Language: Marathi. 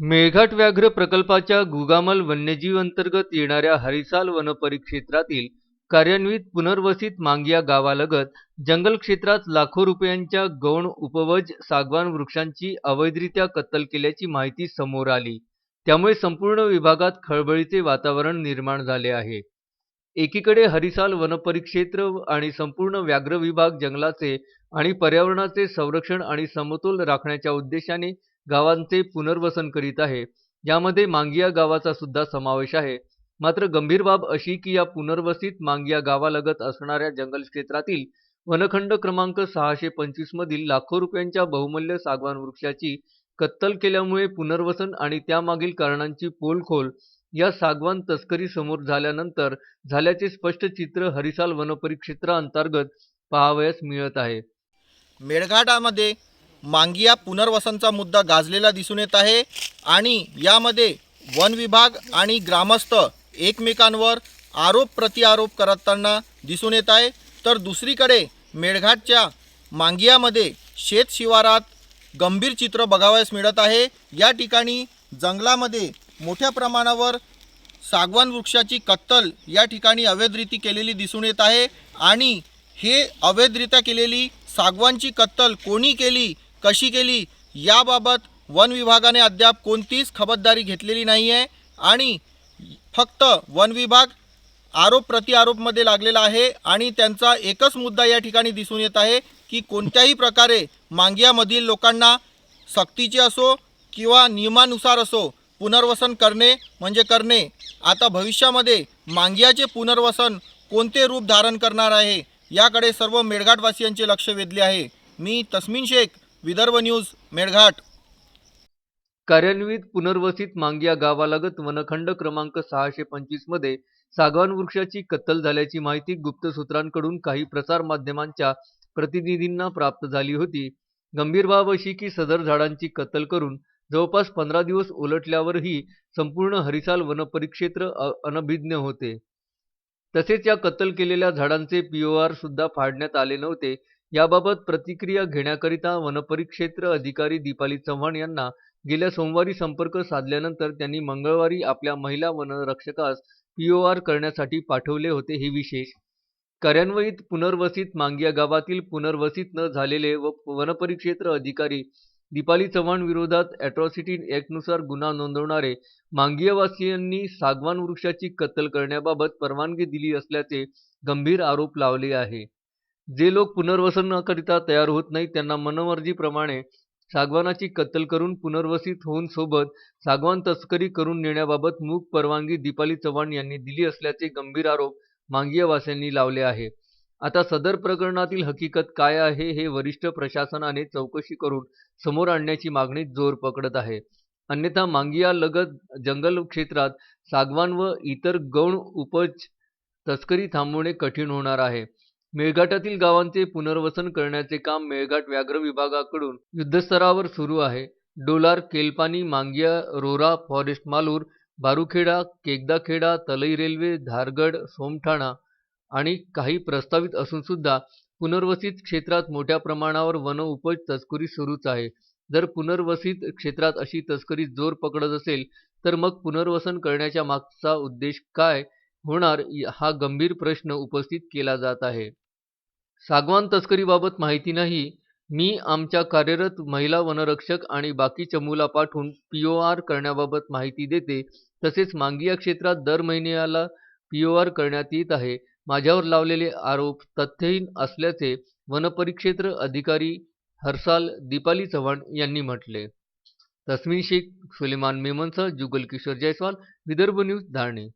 मेळघाट व्याघ्र प्रकल्पाच्या गुगामल वन्यजीव अंतर्गत येणाऱ्या हरिसाल वनपरिक्षेत्रातील कार्यान्वित पुनर्वसित मांगिया गावालगत जंगल क्षेत्रात लाखो रुपयांच्या गौण उपवज सागवान वृक्षांची अवैधरित्या कत्तल केल्याची माहिती समोर आली. त्यामुळे संपूर्ण विभागात खळबळीचे वातावरण निर्माण झाले आहे. एकीकडे हरिसाल वनपरिक्षेत्र आणि संपूर्ण व्याघ्र विभाग जंगलाचे आणि पर्यावरणाचे संरक्षण आणि समतोल राखण्याच्या उद्देशाने गावांचे पुनर्वसन करीत आहे. यामध्ये मांगिया गावाचा सुद्धा समावेश आहे. मात्र गंभीर बाब अशी की या पुनर्वसित मांगिया गावालगत असणाऱ्या जंगल क्षेत्रातील वनखंड क्रमांक सहाशे पंचवीस मधील लाखो रुपयांच्या बहुमूल्य सागवान वृक्षाची कत्तल केल्यामुळे पुनर्वसन आणि त्यामागील कारणांची पोलखोल या सागवान तस्करी समोर झाल्यानंतर झाल्याचे स्पष्ट चित्र हरिसाल वनपरिक्षेत्राअंतर्गत पाहावयास मिळत आहे. मेळघाटामध्ये मांगिया पुनर्वसनचा मुद्दा गाजलेला दिसून येत आहे आणि यामध्ये वन विभाग आणि ग्रामस्थ एकमेकांवर आरोप प्रतिआरोप करताना दिसून येत आहे. तर दुसरीकडे मेळघाटच्या मांगियामध्ये शेत शिवारात गंभीर चित्र बघावयास मिळत आहे. या ठिकाणी जंगलामध्ये मोठ्या प्रमाणावर सागवान वृक्षाची कत्तल या ठिकाणी अवैधरिती केलेली दिसून येत आहे. आणि हे अवैधरित्या केलेली सागवानची कत्तल कोणी केली कशी केली याबाबत वन विभागाने अद्याप कोणतीच खबरदारी घेतलेली नाही आहे आणि फक्त वन विभाग आरोप प्रतिआरोपमध्ये लागलेला आहे आणि त्यांचा एकच मुद्दा या ठिकाणी दिसून येत आहे की कोणत्याही प्रकारे मांगियामधील लोकांना सक्तीचे असो किंवा नियमानुसार असो पुनर्वसन करणे म्हणजे करणे. आता भविष्यामध्ये मांगियाचे पुनर्वसन कोणते रूप धारण करणार आहे? याकडे सर्व मेळघाटवासियांचे लक्ष वेधले आहे. मी तस्मिन शेख विदर्भ न्यूज मेळघाट. कार्यान्वित पुनर्वसित मांगिया गावालगत वनखंड क्रमांक सहाशे पंचवीसमध्ये सागवान वृक्षाची कत्तल झाल्याची माहिती गुप्त सूत्रांकडून काही प्रसार माध्यमांच्या प्रतिनिधींना प्राप्त झाली होती. गंभीर बाब अशी की सदर झाडांची कत्तल करून जवळपास पंधरा दिवस उलटल्यावरही संपूर्ण हरिसाल वनपरिक्षेत्र अनभिज्ञ होते. तसेच या कत्तल केलेल्या झाडांचे पीओआर सुद्धा फाडण्यात आले नव्हते. याबाबत प्रतिक्रिया घेण्याकरिता वनपरिक्षेत्र अधिकारी दीपाली चव्हाण यांना गेल्या सोमवारी संपर्क साधल्यानंतर त्यांनी मंगळवारी आपल्या महिला वनरक्षकास पीओआर करण्यासाठी पाठवले होते हे विशेष. कार्यान्वयित पुनर्वसित मांगिया गावातील पुनर्वसित न झालेले व वनपरिक्षेत्र अधिकारी दीपाली चव्हाण विरोधात अॅट्रॉसिटी ऍक्टनुसार गुन्हा नोंदवणारे मांगियावासियांनी सागवान वृक्षाची कत्तल करण्याबाबत परवानगी दिली असल्याचे गंभीर आरोप लावले आहे. जे लोक पुनर्वसनाकरिता तयार होत नाहीत त्यांना मनमर्जीप्रमाणे सागवानाची कत्तल करून पुनर्वसित होऊन सोबत सागवान तस्करी करून नेण्याबाबत मूक परवानगी दीपाली चव्हाण यांनी दिली असल्याचे गंभीर आरोप मांगियावासियांनी लावले आहे. आता सदर प्रकरणातील हकीकत काय आहे हे वरिष्ठ प्रशासनाने चौकशी करून समोर आणण्याची मागणी जोर पकडत आहे. अन्यथा मांगिया लगत जंगल क्षेत्रात सागवान व इतर गौण उपज तस्करी थांबवणे कठीण होणार आहे. मेळघाटातील गावांचे पुनर्वसन करण्याचे काम मेळघाट व्याघ्र विभागाकडून युद्धस्तरावर सुरू आहे. डोलार केलपानी मांगिया रोरा फॉरेस्ट मालूर बारूखेडा केकदाखेडा तलई रेल्वे धारगड सोमठाणा आणि काही प्रस्तावित असून सुद्धा पुनर्वसित क्षेत्रात मोठ्या प्रमाणावर वनउपज तस्करी सुरूच आहे. जर पुनर्वसित क्षेत्रात अशी तस्करी जोर पकडत असेल तर मग पुनर्वसन करण्याच्या मागचा उद्देश काय होणार हा गंभीर प्रश्न उपस्थित केला जात आहे. सागवान तस्करीबाबत माहिती नाही. मी आमच्या कार्यरत महिला वनरक्षक आणि बाकी चमूला पाठवून पी ओ आर करण्याबाबत माहिती देते. तसेच मांगिया क्षेत्रात दर महिन्याला पी ओ आर करण्यात येत आहे. माझ्यावर लावलेले आरोप तथ्यहीन असल्याचे वनपरिक्षेत्र अधिकारी हर्षाल दीपाली चव्हाण यांनी म्हटले. तस्मिन शेख सुलेमान मेमनसह जुगल किशोर जयस्वाल विदर्भ न्यूज धारणे.